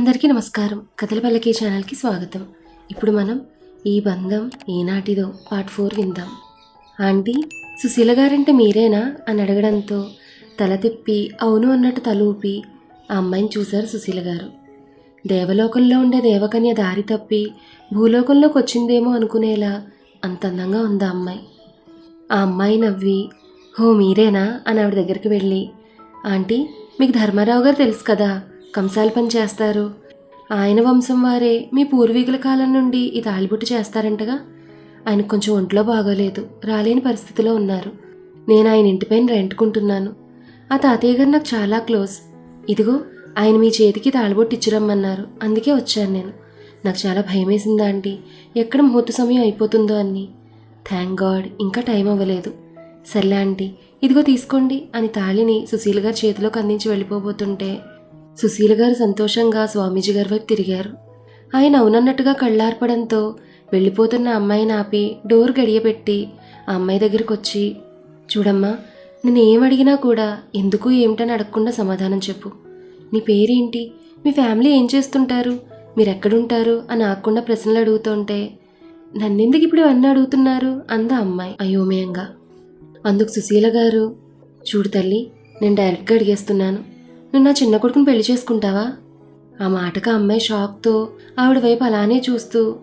అందరికీ నమస్కారం. కథలపల్లకి ఛానల్కి స్వాగతం. ఇప్పుడు మనం ఈ బంధం ఏనాటిదో పార్ట్ ఫోర్ విందాం. ఆంటీ సుశీల గారంటే మీరేనా? అని అడగడంతో తల తిప్పి అవును అన్నట్టు తలూపి ఆ అమ్మాయిని చూశారు సుశీల గారు. దేవలోకంలో ఉండే దేవకన్య దారి తప్పి భూలోకంలోకి వచ్చిందేమో అనుకునేలా అంత అందంగా ఉంది ఆ అమ్మాయి? ఆ అమ్మాయి నవ్వి హో మీరేనా? అని ఆవిడ దగ్గరికి వెళ్ళి ఆంటీ మీకు ధర్మారావు గారు తెలుసు కదా? కంసాల పని చేస్తారు. ఆయన వంశం వారే మీ పూర్వీకుల కాలం నుండి ఈ తాలిబుట్టు చేస్తారంటగా? ఆయన కొంచెం ఒంట్లో బాగోలేదు రాలేని పరిస్థితిలో ఉన్నారు. నేను ఆయన ఇంటిపైన రెంట్కుంటున్నాను. ఆ తాతయ్య గారు నాకు చాలా క్లోజ్. ఇదిగో ఆయన మీ చేతికి తాళబొట్టు ఇచ్చిరమ్మన్నారు అందుకే వచ్చాను నేను. నాకు చాలా భయం వేసిందా ఆంటీ. ఎక్కడ ముహూర్త సమయం అయిపోతుందో అని థ్యాంక్ గాడ్ ఇంకా టైం అవ్వలేదు. సర్లే ఆంటీ ఇదిగో తీసుకోండి అని తాళిని సుశీల్ గారి చేతిలోకి అందించి వెళ్ళిపోబోతుంటే సుశీల గారు సంతోషంగా స్వామీజీ గారి వైపు తిరిగారు. ఆయన అవునన్నట్టుగా కళ్ళార్పడంతో వెళ్ళిపోతున్న అమ్మాయిని ఆపి డోర్ గడియబెట్టి ఆ అమ్మాయి దగ్గరికి వచ్చి చూడమ్మా నేను ఏం అడిగినా కూడా ఎందుకు ఏమిటని అడగకుండా సమాధానం చెప్పు. నీ పేరేంటి? మీ ఫ్యామిలీ ఏం చేస్తుంటారు? మీరు ఎక్కడుంటారు అని ఆగకుండా ప్రశ్నలు అడుగుతుంటే నన్నెందుకు ఇప్పుడు అన్నీ అడుగుతున్నారు? అంద అమ్మాయి అయోమయంగా. అందుకు సుశీల గారు చూడు తల్లి నేను డైరెక్ట్గా అడిగేస్తున్నాను. నువ్వు నా చిన్న కొడుకుని పెళ్ళి చేసుకుంటావా? ఆ మాటకు ఆ అమ్మాయి షాక్తో ఆవిడ వైపు అలానే చూస్తూ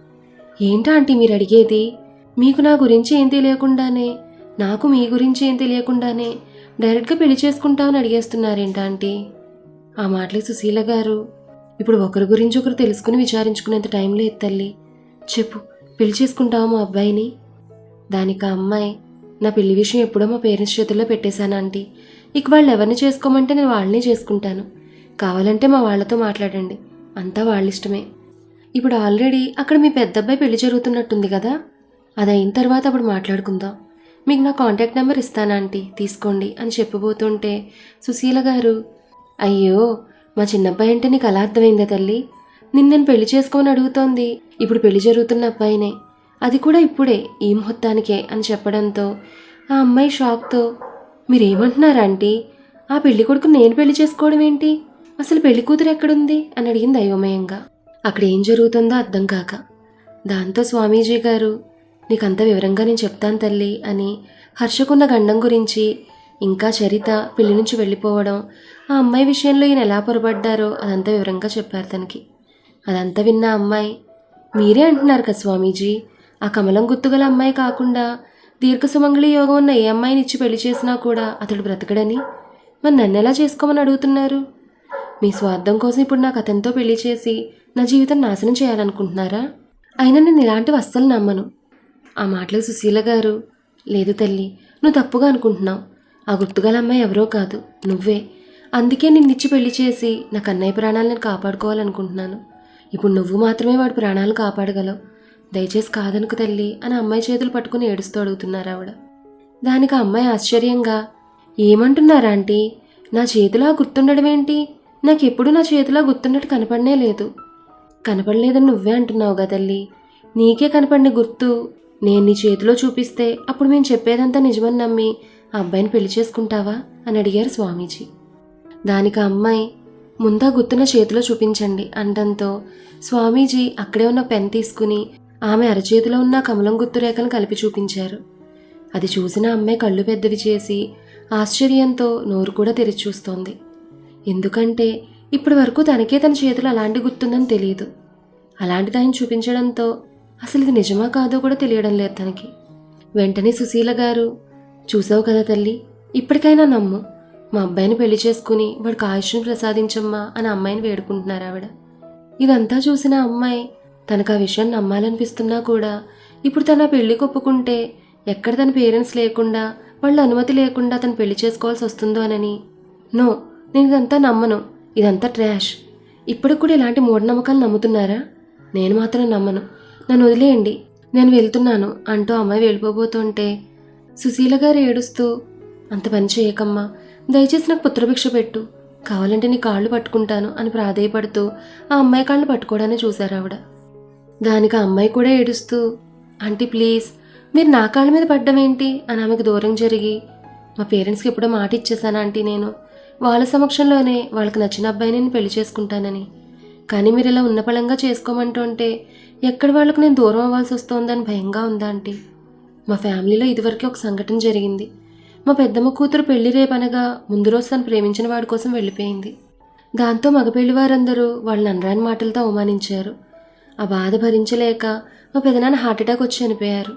ఏంటా ఆంటీ మీరు అడిగేది? మీకు నా గురించి ఏం తెలియకుండానే నాకు మీ గురించి ఏం తెలియకుండానే డైరెక్ట్గా పెళ్ళి చేసుకుంటామని అడిగేస్తున్నారేంటా ఆంటీ? ఆ మాటలే సుశీల గారు ఇప్పుడు ఒకరి గురించి ఒకరు తెలుసుకుని విచారించుకునేంత టైం లేదు తల్లి. చెప్పు పెళ్ళి చేసుకుంటావా మా అబ్బాయిని? దానికి ఆ అమ్మాయి నా పెళ్ళి విషయం ఎప్పుడో మా పేరెంట్స్ చేతుల్లో పెట్టేశాను ఆంటీ. ఇక వాళ్ళు ఎవరిని చేసుకోమంటే నేను వాళ్ళని చేసుకుంటాను. కావాలంటే మా వాళ్ళతో మాట్లాడండి. అంతా వాళ్ళ ఇష్టమే ఇప్పుడు ఆల్రెడీ అక్కడ మీ పెద్ద అబ్బాయి పెళ్ళి జరుగుతున్నట్టుంది కదా? అది అయిన తర్వాత అప్పుడు మాట్లాడుకుందాం. మీకు నా కాంటాక్ట్ నెంబర్ ఇస్తాను ఆంటీ? తీసుకోండి అని చెప్పబోతుంటే సుశీల గారు అయ్యో మా చిన్నబ్బాయి అంటే నీకు అలా అర్థమైందా తల్లి? నిన్ను నేను పెళ్ళి చేసుకోమని అడుగుతోంది. ఇప్పుడు పెళ్ళి జరుగుతున్న అబ్బాయినే. అది కూడా ఇప్పుడే ఈ ముహూర్తానికే అని చెప్పడంతో ఆ అమ్మాయి షాక్తో మీరేమంటున్నారు ఆంటీ? ఆ పెళ్ళి కొడుకు నేను పెళ్ళి చేసుకోవడం ఏంటి? అసలు పెళ్ళి కూతురు ఎక్కడుంది? అని అడిగింది అయోమయంగా. అక్కడ ఏం జరుగుతుందో అర్థం కాక. దాంతో స్వామీజీ గారు నీకంత వివరంగా నేను చెప్తాను తల్లి అని హర్షకున్న గండం గురించి ఇంకా చరిత పెళ్ళి నుంచి వెళ్ళిపోవడం ఆ అమ్మాయి విషయంలో ఈయన ఎలా పొరపడ్డారో అదంతా వివరంగా చెప్పారు తనకి. అదంతా విన్న అమ్మాయి మీరే అంటున్నారు కదా స్వామీజీ ఆ కమలం గుర్తుగల అమ్మాయి కాకుండా దీర్ఘ సుమంగళి యోగం ఉన్న ఏ అమ్మాయిని ఇచ్చి పెళ్ళి చేసినా కూడా అతడు బ్రతకడని? మరి నన్ను ఎలా చేసుకోమని అడుగుతున్నారు? మీ స్వార్థం కోసం ఇప్పుడు నాకు అతనితో పెళ్ళి చేసి నా జీవితం నాశనం చేయాలనుకుంటున్నారా? అయినా నేను ఇలాంటివి అస్సలు నమ్మను. ఆ మాటలకు సుశీల గారు లేదు తల్లి నువ్వు తప్పుగా అనుకుంటున్నావు. ఆ గుర్తుగల అమ్మాయి ఎవరో కాదు నువ్వే. అందుకే నిన్నిచ్చి పెళ్ళి చేసి నా కన్నయ్య ప్రాణాలను నేను కాపాడుకోవాలనుకుంటున్నాను. ఇప్పుడు నువ్వు మాత్రమే వాడి ప్రాణాలు కాపాడగలవు. దయచేసి కాదనుకు తల్లి అని అమ్మాయి చేతులు పట్టుకుని ఏడుస్తూ అడుగుతున్నారు ఆవిడ. దానికి ఆ అమ్మాయి ఆశ్చర్యంగా ఏమంటున్నారా ఆంటీ? నా చేతిలో గుర్తుండడం ఏంటి నాకెప్పుడు నా చేతిలో ఆ గుర్తున్నట్టు కనపడనే లేదు. కనపడలేదని నువ్వే అంటున్నావుగా తల్లి. నీకే కనపడిన గుర్తు. నేను నీ చేతిలో చూపిస్తే అప్పుడు మేము చెప్పేదంతా నిజమని నమ్మి ఆ అబ్బాయిని పెళ్ళి చేసుకుంటావా? అని అడిగారు స్వామీజీ. దానికి అమ్మాయి ముందా గుర్తున్న చేతిలో చూపించండి అనడంతో స్వామీజీ అక్కడే ఉన్న పెన్ తీసుకుని ఆమె అరచేతిలో ఉన్న కమలం గుర్తురేఖను కలిపి చూపించారు. అది చూసిన అమ్మాయి కళ్ళు పెద్దవి చేసి ఆశ్చర్యంతో నోరు కూడా తెరిచి చూస్తోంది. ఎందుకంటే ఇప్పటి వరకు తనకే తన చేతిలో అలాంటి గుర్తుందని తెలియదు. అలాంటి దాన్ని చూపించడంతో అసలు ఇది నిజమా కాదో కూడా తెలియడం లేదు తనకి. వెంటనే సుశీల గారు చూసావు కదా తల్లి ఇప్పటికైనా నమ్ము. మా అబ్బాయిని పెళ్ళి చేసుకుని వాడికి ఆయుష్ను ప్రసాదించమ్మా అని అమ్మాయిని వేడుకుంటున్నారు ఆవిడ. ఇదంతా చూసిన అమ్మాయి తనకు ఆ విషయం నమ్మాలనిపిస్తున్నా కూడా ఇప్పుడు తన పెళ్ళి కొప్పుకుంటే ఎక్కడ తన పేరెంట్స్ లేకుండా వాళ్ళ అనుమతి లేకుండా తను పెళ్ళి చేసుకోవాల్సి వస్తుందో అనని. నో నేను ఇదంతా నమ్మను. ఇదంతా ట్రాష్. ఇప్పటికి కూడా ఇలాంటి మూఢనమ్మకాలు నమ్ముతున్నారా? నేను మాత్రం నమ్మను. నన్ను వదిలేయండి. నేను వెళ్తున్నాను అంటూ అమ్మాయి వెళ్ళిపోబోతుంటే సుశీల గారు ఏడుస్తూ అంత పని చేయకమ్మా. దయచేసి నాకు పుత్రభిక్ష పెట్టు. కావాలంటే నీ కాళ్ళు పట్టుకుంటాను అని ప్రాధేయపడుతూ ఆ అమ్మాయి కాళ్ళు పట్టుకోవడాన్ని చూశారు ఆవిడ దానికి అమ్మాయి కూడా ఏడుస్తూ ఆంటీ ప్లీజ్ మీరు నా కాళ్ళ మీద పడ్డం ఏంటి అని ఆమెకు దూరం జరిగి మా పేరెంట్స్కి ఎప్పుడో మాట ఇచ్చేసాను ఆంటీ నేను. వాళ్ళ సమక్షంలోనే వాళ్ళకి నచ్చిన అబ్బాయిని నేను పెళ్ళి చేసుకుంటానని. కానీ మీరు ఇలా ఉన్నపళంగా చేసుకోమంటుంటే ఎక్కడ వాళ్ళకు నేను దూరం అవ్వాల్సి వస్తోందని భయంగా ఉందా ఆంటీ? మా ఫ్యామిలీలో ఇదివరకే ఒక సంఘటన జరిగింది. మా పెద్దమ్మ కూతురు పెళ్ళి రేపనగా ముందు రోజు తను ప్రేమించిన వాడి కోసం వెళ్ళిపోయింది. దాంతో మగ వారందరూ వాళ్ళని అనరాని మాటలతో అవమానించారు. ఆ బాధ భరించలేక మా పెదనాన్న హార్ట్అటాక్ వచ్చి చనిపోయారు.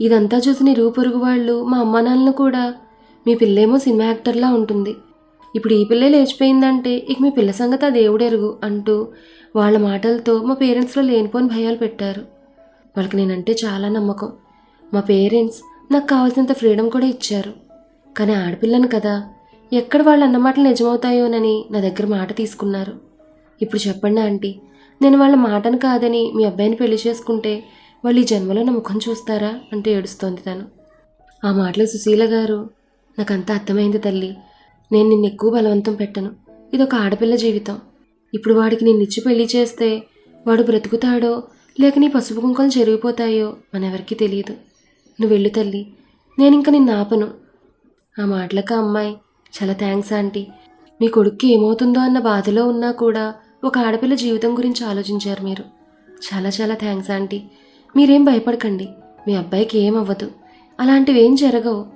ఇదంతా చూసిన ఇరుగు పొరుగు వాళ్ళు మా అమ్మానాన్నలు కూడా మీ పిల్లేమో సినిమా యాక్టర్లా ఉంటుంది. ఇప్పుడు ఈ పిల్లే లేచిపోయిందంటే ఇక మీ పిల్ల సంగతి ఆ దేవుడెరుగు అంటూ వాళ్ళ మాటలతో మా పేరెంట్స్లో లేనిపోని భయాలు పెట్టారు. వాళ్ళకి నేనంటే చాలా నమ్మకం. మా పేరెంట్స్ నాకు కావాల్సినంత ఫ్రీడమ్ కూడా ఇచ్చారు. కానీ ఆడపిల్లను కదా ఎక్కడ వాళ్ళు అన్నమాటలు నిజమవుతాయోనని నా దగ్గర మాట తీసుకున్నారు. ఇప్పుడు చెప్పండి ఆంటీ నేను వాళ్ళ మాటను కాదని మీ అబ్బాయిని పెళ్ళి చేసుకుంటే వాళ్ళు ఈ జన్మలో నా ముఖం చూస్తారా అంటూ ఏడుస్తోంది తను. ఆ మాటలు సుశీల గారు నాకంతా అర్థమైంది తల్లి. నేను నిన్ను ఎక్కువ బలవంతం పెట్టను. ఇది ఒక ఆడపిల్ల జీవితం. ఇప్పుడు వాడికి నిన్నిచ్చి పెళ్ళి చేస్తే వాడు బ్రతుకుతాడో లేక నీ పసుపు కుంకలు చెరిగిపోతాయో మనెవరికీ తెలియదు. నువ్వు వెళ్ళు తల్లి. నేను ఇంక నిన్ను ఆపను. ఆ మాటలకు అమ్మాయి చాలా థ్యాంక్స్ ఆంటీ. మీ కొడుక్కి ఏమవుతుందో అన్న బాధలో ఉన్నా కూడా ఒక ఆడపిల్ల జీవితం గురించి ఆలోచించారు మీరు. చాలా చాలా థ్యాంక్స్ ఆంటీ. మీరేం భయపడకండి. మీ అబ్బాయికి ఏం అవ్వదు. అలాంటివి ఏం జరగవు.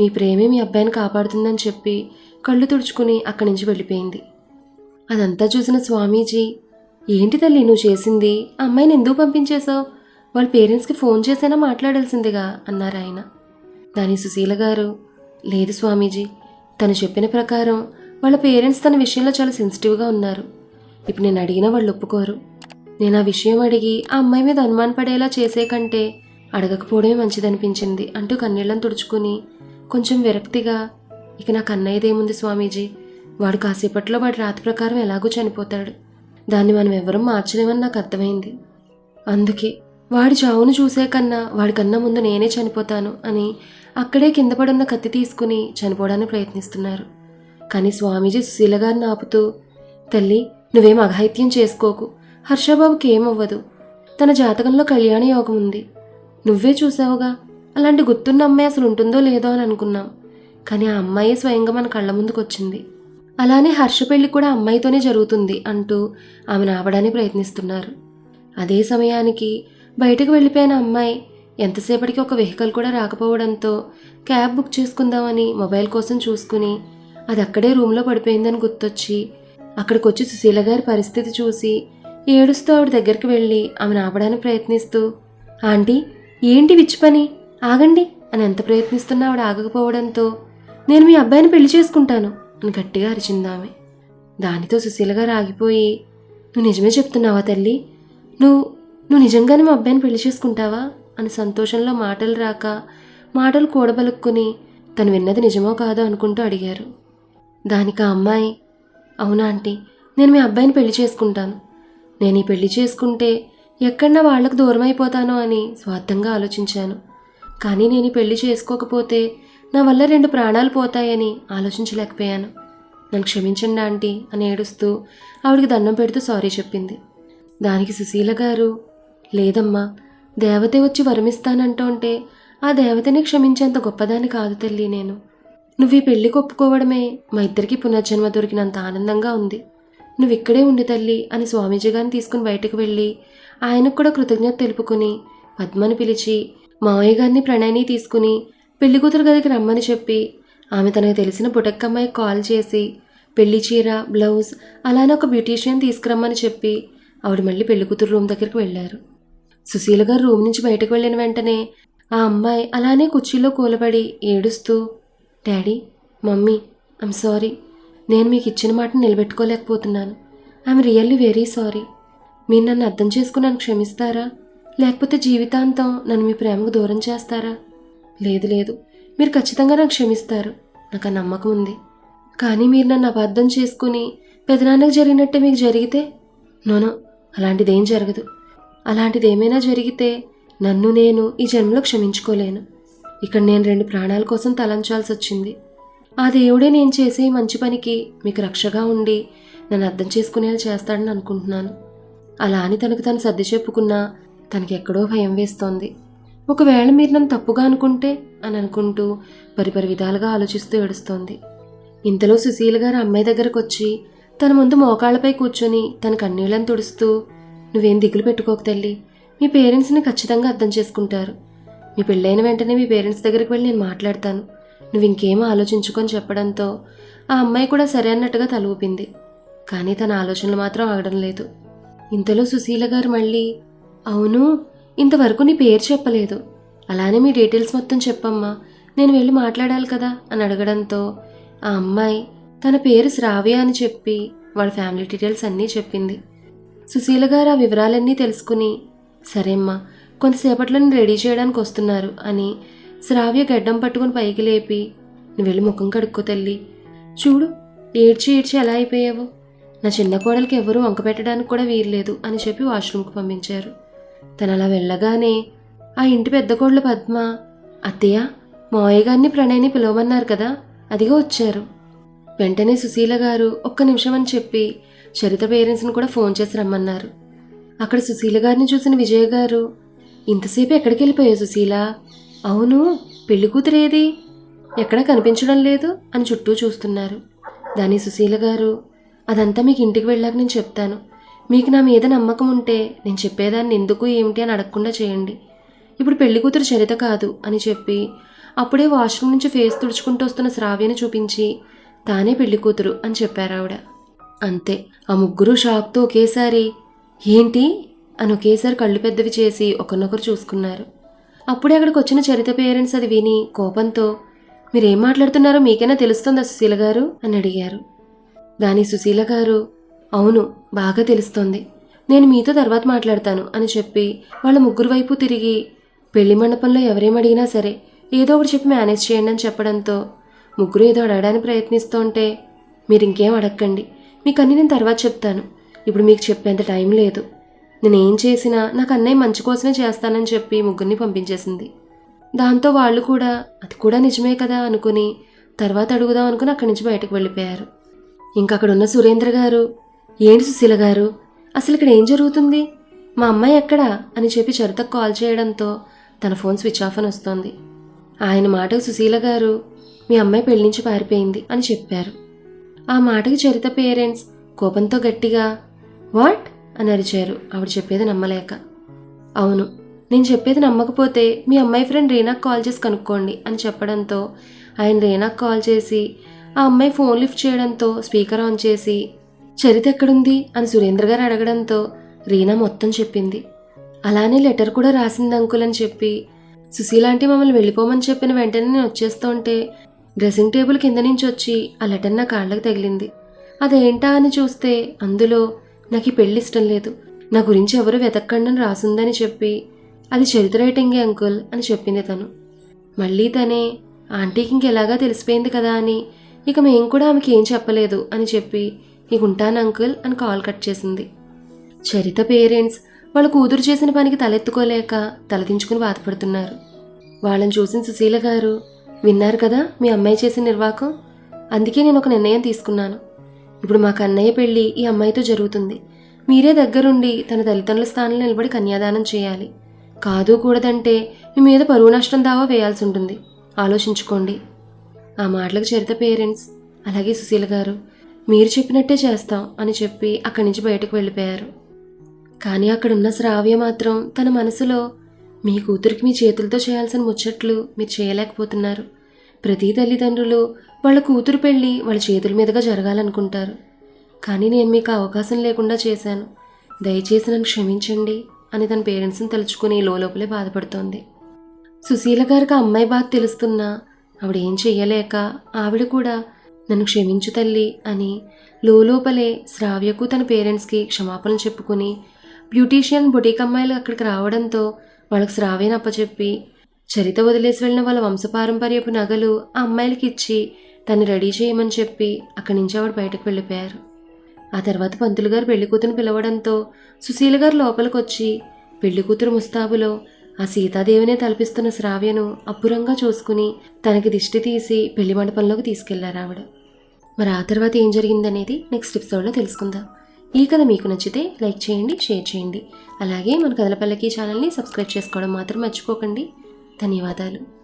మీ ప్రేమే మీ అబ్బాయిని కాపాడుతుందని చెప్పి కళ్ళు తుడుచుకుని అక్కడి నుంచి వెళ్ళిపోయింది. అదంతా చూసిన స్వామీజీ ఏంటి తల్లి నువ్వు చేసింది? అమ్మాయిని ఎందుకు పంపించేశావు? వాళ్ళ పేరెంట్స్కి ఫోన్ చేసైనా మాట్లాడాల్సిందిగా అన్నారు ఆయన. దాని సుశీల గారు లేదు స్వామీజీ తను చెప్పిన ప్రకారం వాళ్ళ పేరెంట్స్ తన విషయంలో చాలా సెన్సిటివ్గా ఉన్నారు. ఇప్పుడు నేను అడిగినా వాళ్ళు ఒప్పుకోరు. నేను ఆ విషయం అడిగి ఆ అమ్మాయి మీద అనుమాన పడేలా చేసే కంటే అడగకపోవడమే మంచిదనిపించింది. అంటూ కన్నీళ్ళని తుడుచుకుని కొంచెం విరక్తిగా ఇక నాకు అన్నయ్యదేముంది స్వామీజీ? వాడు కాసేపట్లో వాడి రాతి ప్రకారం ఎలాగో చనిపోతాడు. దాన్ని మనం ఎవరూ మార్చలేమని నాకు అర్థమైంది. అందుకే వాడి చావును చూసే కన్నా వాడికన్నా ముందు నేనే చనిపోతాను అని అక్కడే కింద పడున్న కత్తి తీసుకుని చనిపోవడానికి ప్రయత్నిస్తున్నారు. కానీ స్వామీజీ సుశీల గారిని ఆపుతూ తల్లి నువ్వేం అఘాయిత్యం చేసుకోకు. హర్షబాబుకి ఏమవ్వదు. తన జాతకంలో కళ్యాణ యోగం ఉంది. నువ్వే చూసావుగా. అలాంటి గుర్తున్న అమ్మాయి అసలు ఉంటుందో లేదో అని అనుకున్నాం. కానీ ఆ అమ్మాయి స్వయంగా మన కళ్ళ ముందుకొచ్చింది. అలానే హర్ష పెళ్ళి కూడా అమ్మాయితోనే జరుగుతుంది అంటూ ఆమెను ఆపడానికి ప్రయత్నిస్తున్నారు. అదే సమయానికి బయటకు వెళ్ళిపోయిన అమ్మాయి ఎంతసేపటికి ఒక వెహికల్ కూడా రాకపోవడంతో క్యాబ్ బుక్ చేసుకుందామని మొబైల్ కోసం చూసుకుని అది అక్కడే రూమ్లో పడిపోయిందని గుర్తొచ్చి అక్కడికి వచ్చి సుశీల గారి పరిస్థితి చూసి ఏడుస్తూ ఆవిడ దగ్గరికి వెళ్ళి ఆమెను ఆపడానికి ప్రయత్నిస్తూ ఆంటీ ఏంటి విచ్చి పని? ఆగండి అని ఎంత ప్రయత్నిస్తున్నా ఆవిడ ఆగకపోవడంతో నేను మీ అబ్బాయిని పెళ్ళి చేసుకుంటాను అని గట్టిగా అరిచింది ఆమె. దానితో సుశీల గారు ఆగిపోయి నువ్వు నిజమే చెప్తున్నావా తల్లి? నువ్వు నువ్వు నిజంగానే మా అబ్బాయిని పెళ్ళి చేసుకుంటావా? అని సంతోషంలో మాటలు రాక మాటలు కూడబలుక్కుని తను విన్నది నిజమో కాదో అనుకుంటూ అడిగారు. దానికి ఆ అమ్మాయి అవునా ఆంటీ? నేను మీ అబ్బాయిని పెళ్ళి చేసుకుంటాను. నేను ఈ పెళ్ళి చేసుకుంటే ఎక్కడన్నా వాళ్ళకు దూరం అయిపోతానో అని స్వార్థంగా ఆలోచించాను. కానీ నేను ఈ పెళ్ళి చేసుకోకపోతే నా వల్ల రెండు ప్రాణాలు పోతాయని ఆలోచించలేకపోయాను. నన్ను క్షమించండి ఆంటీ అని ఏడుస్తూ ఆవిడికి దండం పెడుతూ సారీ చెప్పింది. దానికి సుశీల గారు లేదమ్మా దేవతే వచ్చి వరమిస్తానంటుంటే ఆ దేవతని క్షమించేంత గొప్పదాన్ని కాదు తల్లి నేను. నువ్వు ఈ పెళ్ళికి ఒప్పుకోవడమే మా ఇద్దరికి పునర్జన్మ దొరికినంత ఆనందంగా ఉంది. నువ్వు ఇక్కడే ఉండి తల్లి అని స్వామీజీ గారిని తీసుకుని బయటకు వెళ్ళి ఆయనకు కూడా కృతజ్ఞత తెలుపుకుని పద్మని పిలిచి మావయ్య గారిని ప్రణయని తీసుకుని పెళ్ళి కూతురు గదికి రమ్మని చెప్పి ఆమె తనకు తెలిసిన బుటక్కమ్మాయి కాల్ చేసి పెళ్ళి చీర బ్లౌజ్ అలానే ఒక బ్యూటీషియన్ తీసుకురమ్మని చెప్పి ఆవిడ మళ్ళీ పెళ్ళి కూతురు రూమ్ దగ్గరికి వెళ్ళారు. సుశీల గారు రూమ్ నుంచి బయటకు వెళ్ళిన వెంటనే ఆ అమ్మాయి అలానే కుర్చీలో కూలబడి ఏడుస్తూ డాడీ మమ్మీ ఐమ్ సారీ. నేను మీకు ఇచ్చిన మాటను నిలబెట్టుకోలేకపోతున్నాను. I'm really very sorry. మీరు నన్ను అర్థం చేసుకుని నన్ను క్షమిస్తారా? లేకపోతే జీవితాంతం నన్ను మీ ప్రేమకు దూరం చేస్తారా? లేదు లేదు. మీరు ఖచ్చితంగా నాకు క్షమిస్తారు. నాకు ఆ నమ్మకం ఉంది. కానీ మీరు నన్ను అబద్ధం చేసుకుని పెదనాన్నకు జరిగినట్టే మీకు జరిగితే? నోనో అలాంటిదేం జరగదు. అలాంటిది ఏమైనా జరిగితే నన్ను నేను ఈ జన్మలో క్షమించుకోలేను. ఇక్కడ నేను రెండు ప్రాణాల కోసం తలంచాల్సి వచ్చింది ఆ దేవుడే నేను చేసే మంచి పనికి మీకు రక్షగా ఉండి నన్ను అర్థం చేసుకునేలా చేస్తాడని అనుకుంటున్నాను. అలా అని తనకు తను సర్ది చెప్పుకున్నా తనకి ఎక్కడో భయం వేస్తోంది. ఒకవేళ మీరు నన్ను తప్పుగా అనుకుంటే అని అనుకుంటూ పరిపరి విధాలుగా ఆలోచిస్తూ ఏడుస్తోంది. ఇంతలో సుశీల గారు అమ్మాయి దగ్గరకు వచ్చి తన ముందు మోకాళ్ళపై కూర్చొని తన కన్నీళ్ళను తుడుస్తూ నువ్వేం దిగులు పెట్టుకోకు తల్లి. మీ పేరెంట్స్ని ఖచ్చితంగా అర్థం చేసుకుంటారు. మీ పెళ్ళైన వెంటనే మీ పేరెంట్స్ దగ్గరికి వెళ్ళి నేను మాట్లాడతాను. నువ్వు ఇంకేం ఆలోచించుకొని చెప్పడంతో ఆ అమ్మాయి కూడా సరే అన్నట్టుగా తల ఊపింది. కానీ తన ఆలోచనలు మాత్రం ఆగడం లేదు. ఇంతలో సుశీల గారు మళ్ళీ అవును ఇంతవరకు నీ పేరు చెప్పలేదు. అలానే మీ డీటెయిల్స్ మొత్తం చెప్పమ్మా. నేను వెళ్ళి మాట్లాడాలి కదా అని అడగడంతో ఆ అమ్మాయి తన పేరు శ్రావ్య అని చెప్పి వాళ్ళ ఫ్యామిలీ డీటెయిల్స్ అన్నీ చెప్పింది. సుశీల గారు ఆ వివరాలన్నీ తెలుసుకుని సరేమ్మా కొంతసేపట్లో నేను రెడీ చేయడానికి వస్తున్నారు అని శ్రావ్య గడ్డం పట్టుకుని పైకి లేపి నువ్వు వెళ్ళి ముఖం కడుక్కో తల్లి. చూడు ఏడ్చి ఏడ్చి ఎలా అయిపోయావు? నా చిన్న కోడలికి ఎవరూ వంక పెట్టడానికి కూడా వీల్లేదు అని చెప్పి వాష్రూమ్కి పంపించారు. తను అలా వెళ్ళగానే ఆ ఇంటి పెద్ద కోడలు పద్మ అత్తయ్య మావయ్య గారిని ప్రణయ్ని పిలవమన్నారు కదా అదిగో వచ్చారు. వెంటనే సుశీల గారు ఒక్క నిమిషం అని చెప్పి చరిత పేరెంట్స్ని కూడా ఫోన్ చేసి రమ్మన్నారు. అక్కడ సుశీల గారిని చూసిన విజయ్ గారు ఇంతసేపు ఎక్కడికి వెళ్ళిపోయావు సుశీల? అవును పెళ్ళి కూతురేది ఎక్కడా కనిపించడం లేదు అని చుట్టూ చూస్తున్నారు. దాని సుశీల గారు అదంతా మీకు ఇంటికి వెళ్ళాక నేను చెప్తాను. మీకు నా మీద నమ్మకం ఉంటే నేను చెప్పేదాన్ని ఎందుకు ఏమిటి అని అడగకుండా చేయండి. ఇప్పుడు పెళ్ళి కూతురు చరిత కాదు అని చెప్పి అప్పుడే వాష్రూమ్ నుంచి ఫేస్ తుడుచుకుంటూ వస్తున్న శ్రావ్యని చూపించి తానే పెళ్ళి కూతురు అని చెప్పారు ఆవిడ అంతే ఆ ముగ్గురు షాక్తో ఒకేసారి ఏంటి? అని ఒకేసారి కళ్ళు పెద్దవి చేసి ఒకరినొకరు చూసుకున్నారు. అప్పుడే అక్కడికి వచ్చిన చరిత పేరెంట్స్ అది విని కోపంతో మీరేం మాట్లాడుతున్నారో మీకైనా తెలుస్తుందా సుశీల గారు? అని అడిగారు. దాని సుశీల గారు అవును బాగా తెలుస్తోంది. నేను మీతో తర్వాత మాట్లాడతాను అని చెప్పి వాళ్ళ ముగ్గురు వైపు తిరిగి పెళ్ళి మండపంలో ఎవరేమడిగినా సరే ఏదో ఒకటి చెప్పి మేనేజ్ చేయండి అని చెప్పడంతో ముగ్గురు ఏదో అడగడానికి ప్రయత్నిస్తుంటే మీరు ఇంకేం అడగండి మీకు అన్ని నేను తర్వాత చెప్తాను. ఇప్పుడు మీకు చెప్పేంత టైం లేదు. నేను ఏం చేసినా నాకు అన్నయ్య మంచి కోసమే చేస్తానని చెప్పి ముగ్గురిని పంపించేసింది. దాంతో వాళ్ళు కూడా అది కూడా నిజమే కదా అనుకుని తర్వాత అడుగుదాం అనుకుని అక్కడి నుంచి బయటకు వెళ్ళిపోయారు. ఇంకా అక్కడ ఉన్న సురేంద్ర గారు ఏంటి సుశీల గారు? అసలు ఇక్కడ ఏం జరుగుతుంది? మా అమ్మాయి ఎక్కడా? అని చెప్పి చరితకు కాల్ చేయడంతో తన ఫోన్ స్విచ్ ఆఫ్ అని వస్తోంది. ఆయన మాటకు సుశీల గారు మీ అమ్మాయి పెళ్ళి నుంచి పారిపోయింది అని చెప్పారు. ఆ మాటకి చరిత పేరెంట్స్ కోపంతో గట్టిగా వాట్? అని అరిచారు. ఆవిడ చెప్పేది నమ్మలేక. అవును నేను చెప్పేది నమ్మకపోతే మీ అమ్మాయి ఫ్రెండ్ రీనాకు కాల్ చేసి కనుక్కోండి అని చెప్పడంతో ఆయన రీనాకు కాల్ చేసి ఆ అమ్మాయి ఫోన్ లిఫ్ట్ చేయడంతో స్పీకర్ ఆన్ చేసి చరిత ఎక్కడుంది? అని సురేంద్ర గారు అడగడంతో రీనా మొత్తం చెప్పింది. అలానే లెటర్ కూడా రాసింది అంకుల్ అని చెప్పి సుశీలాంటి మమ్మల్ని వెళ్ళిపోమని చెప్పిన వెంటనే నేను వచ్చేస్తుంటే డ్రెస్సింగ్ టేబుల్ కింద నుంచి వచ్చి ఆ లెటర్ నా కాళ్ళకు తగిలింది. అదేంటా అని చూస్తే అందులో నాకు ఈ పెళ్ళి ఇష్టం లేదు. నా గురించి ఎవరు వెతక్కండి అని రాసుందని చెప్పి అది చరిత్ర రైటింగే అంకుల్ అని చెప్పింది తను. మళ్ళీ తనే ఆంటీకి ఇంకెలాగా తెలిసిపోయింది కదా అని ఇక మేం కూడా ఆమెకి ఏం చెప్పలేదు అని చెప్పి నీకు ఉంటాను అంకుల్ అని కాల్ కట్ చేసింది. చరిత పేరెంట్స్ వాళ్ళ కూతురు చేసిన పనికి తలెత్తుకోలేక తలదించుకుని బాధపడుతున్నారు. వాళ్ళని చూసిన సుశీల గారు విన్నారు కదా మీ అమ్మాయి చేసిన నిర్వాకం? అందుకే నేను ఒక నిర్ణయం తీసుకున్నాను. ఇప్పుడు మా కన్నయ్య పెళ్ళి ఈ అమ్మాయితో జరుగుతుంది. మీరే దగ్గరుండి తన తల్లిదండ్రుల స్థానంలో నిలబడి కన్యాదానం చేయాలి. కాదు కూడదంటే మీ మీద పరువు నష్టం దావా వేయాల్సి ఉంటుంది ఆలోచించుకోండి. ఆ మాటలకు చరిత పేరెంట్స్. అలాగే సుశీల గారు మీరు చెప్పినట్టే చేస్తాం అని చెప్పి అక్కడి నుంచి బయటకు వెళ్ళిపోయారు. కానీ అక్కడున్న శ్రావ్య మాత్రం తన మనసులో మీ కూతురికి మీ చేతులతో చేయాల్సిన ముచ్చట్లు మీరు చేయలేకపోతున్నారు. ప్రతి తల్లిదండ్రులు వాళ్ళ కూతురు పెళ్ళి వాళ్ళ చేతుల మీదుగా జరగాలనుకుంటారు. కానీ నేను మీకు అవకాశం లేకుండా చేశాను. దయచేసి నన్ను క్షమించండి అని తన పేరెంట్స్ని తలుచుకుని లోపలే బాధపడుతోంది. సుశీల గారికి అమ్మాయి బాధ తెలుస్తున్నా ఆవిడ ఏం చెయ్యలేక ఆవిడ కూడా నన్ను క్షమించు తల్లి అని లోపలే శ్రావ్యకు తన పేరెంట్స్కి క్షమాపణలు చెప్పుకుని బ్యూటీషియన్ బొటీక్ అమ్మాయిలు అక్కడికి రావడంతో వాళ్ళకి శ్రావ్యని అప్పచెప్పి చరిత వదిలేసి వెళ్ళిన వాళ్ళ వంశపారంపర్యపు నగలు ఆ అమ్మాయిలకి ఇచ్చి తను రెడీ చేయమని చెప్పి అక్కడి నుంచి ఆవిడ బయటకు వెళ్ళిపోయారు. ఆ తర్వాత పంతులు గారు పెళ్ళి కూతురు పిలవడంతో సుశీల గారు లోపలికొచ్చి పెళ్ళి కూతురు ముస్తాబులో ఆ సీతాదేవినే తలపిస్తున్న శ్రావ్యను అప్పురంగా చూసుకుని తనకి దిష్టి తీసి పెళ్ళి మండపంలోకి తీసుకెళ్ళారు ఆవిడ. మరి ఆ తర్వాత ఏం జరిగిందనేది నెక్స్ట్ ఎపిసోడ్లో తెలుసుకుందాం. ఈ కథ మీకు నచ్చితే లైక్ చేయండి షేర్ చేయండి. అలాగే మన కథలపల్లకి ఛానల్ని సబ్స్క్రైబ్ చేసుకోవడం మాత్రం మర్చిపోకండి. ధన్యవాదాలు.